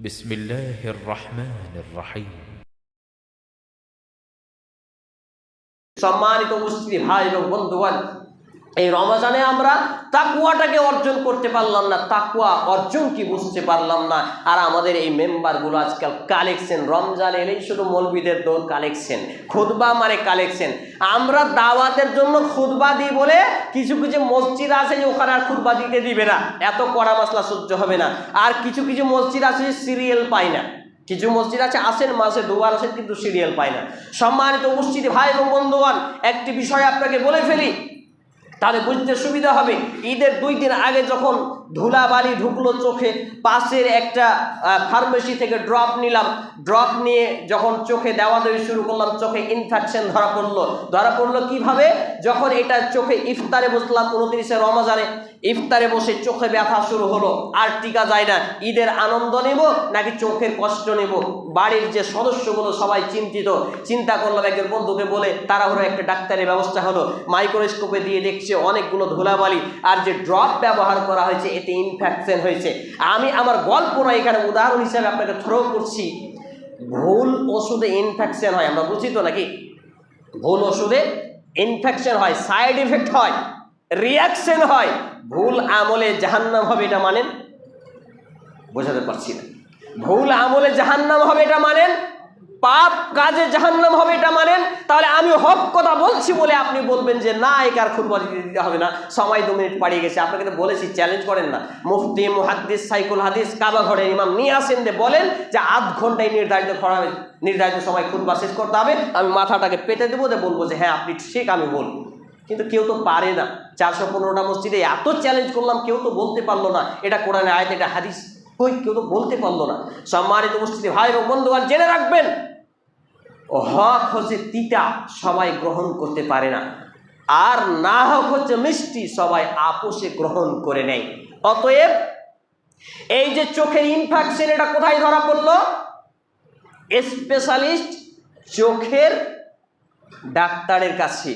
بسم الله الرحمن الرحيم সম্মানিত উপস্থিতি ভাই এবং বন্ধুগণ এই রমাজানে আমরা তাকুয়াটাকে অর্জন করতে পারলাম না। তাকুয়া অর্জন কি বুঝতে পারলাম না। আর আমাদের এই মেম্বারগুলো আজকাল কালেকশন রমজান এলেই শুধু মৌলবিদের দৌড় কালেকশন খুদবা মানে কালেকশন আমরা দাওয়াতের জন্য খুদবা দিই বলে কিছু কিছু মসজিদ আছে যে ওখানে আর খুদবা দিতে দিবে না। এত কড়া মশলা সহ্য হবে না। আর কিছু কিছু মসজিদ আছে যে সিরিয়াল পায় না। কিছু মসজিদ আছে, আসেন মাসে দুবার আসেন কিন্তু সিরিয়াল পায় না। সম্মানিত উপস্থিতি ভাই এবং বন্ধুগণ, একটি বিষয় আপনাকে বলে ফেলি। তাহলে বুঝতে সুবিধা হবে। ঈদের দুই দিন আগে যখন ধুলাবালি ঢুকলো চোখে, পাশের একটা ফার্মেসি থেকে ড্রপ নিলাম। ড্রপ নিয়ে যখন চোখে দেওয়া দেওয়া শুরু করলাম, চোখে ইনফেকশন ধরা পড়ল। ধরা পড়ল কীভাবে? যখন এটা চোখে ইফতারে বসলাম উনত্রিশে রমজানে, ইফতারে বসে চোখে ব্যথা শুরু হলো। আর টিকা যায় না। ঈদের আনন্দ নেব নাকি চোখের কষ্ট নেব? বাড়ির যে সদস্যগুলো সবাই চিন্তিত। চিন্তা করলাম একজন বন্ধুকে বলে, তাড়াহুড়ো একটা ডাক্তারের ব্যবস্থা হলো। মাইক্রোস্কোপে দিয়ে দেখছে অনেকগুলো ধুলাবালি। আর যে ড্রপ ব্যবহার করা হয়েছে এতে ইনফেকশন হয়েছে। আমি আমার গল্প নয় এখানে উদাহরণ হিসাবে আপনাকে থ্রো করছি। ভুল ওষুধে ইনফেকশন হয়, আমরা বুঝি তো নাকি? ভুল ওষুধে ইনফেকশন হয় সাইড এফেক্ট হয় রিয়াকশন হয়, ভুল আমলে জাহান্নাম হবে এটা মানেন? বোঝাতে পারছি না। ভুল আমলে জাহান্নাম হবে এটা মানেন? পাপ কাজে জাহান্নাম হবে এটা মানেন, তাহলে আমি হক কথা বলছি বলে আপনি বলবেন যে না একার খুব দিতে হবে না, সময় দু মিনিট পাড়িয়ে গেছে। আপনাকে তো বলেছি চ্যালেঞ্জ করেন না। মুফতি, মুহাদ্দিস, সাইকুল হাদিস, কাবা ঘরের ইমাম নিয়ে আসেন যে বলেন যে আধ ঘন্টায় নির্ধারিত হবে, নির্ধারিত সময় খুতবা শেষ করতে হবে, আমি মাথাটাকে পেতে দেবো যে বলব যে হ্যাঁ আপনি ঠিক, আমি বলব। কিন্তু কেউ তো পারে না। চারশো পনেরোটা মসজিদে এত চ্যালেঞ্জ করলাম, কেউ তো বলতে পারল না। এটা কোরআনে আয়ত, এটা হাদিস। কই? কেউ তো বলতে পারল না। সম্মানিত উপস্থিতি, ভাই এবং বন্ধুগণ, জেনে রাখবেন হক হচ্ছে তিতা, সবাই গ্রহণ করতে পারে না। আর না হক হচ্ছে মিষ্টি, সবাই আপোষে গ্রহণ করে নেয়। অতএব, এই যে চোখের ইনফেকশন এটা কোথায় ধরা পড়ল? স্পেশালিস্ট চোখের ডাক্তারের কাছে।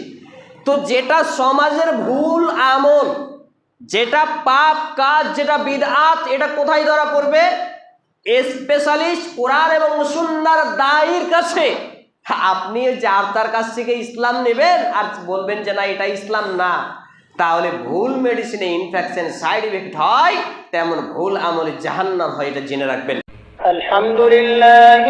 তো যেটা সমাজের ভুল আমল যেটা পাপ কাজ, যেটা বিদআত, এটা কোথায় ধরা পড়বে? স্পেশালিস্ট কোরআন এবং সুন্দর দায়ের কাছে। হ্যাঁ, আপনি যার তার কাছ থেকে ইসলাম নেবেন আর বলবেন যে না, এটা ইসলাম না, তাহলে ভুল মেডিসিনে ইনফেকশন সাইড ইফেক্ট হয়, তেমন ভুল আমলে জাহান্নাম হয়, এটা জেনে রাখবেন। আলহামদুলিল্লাহ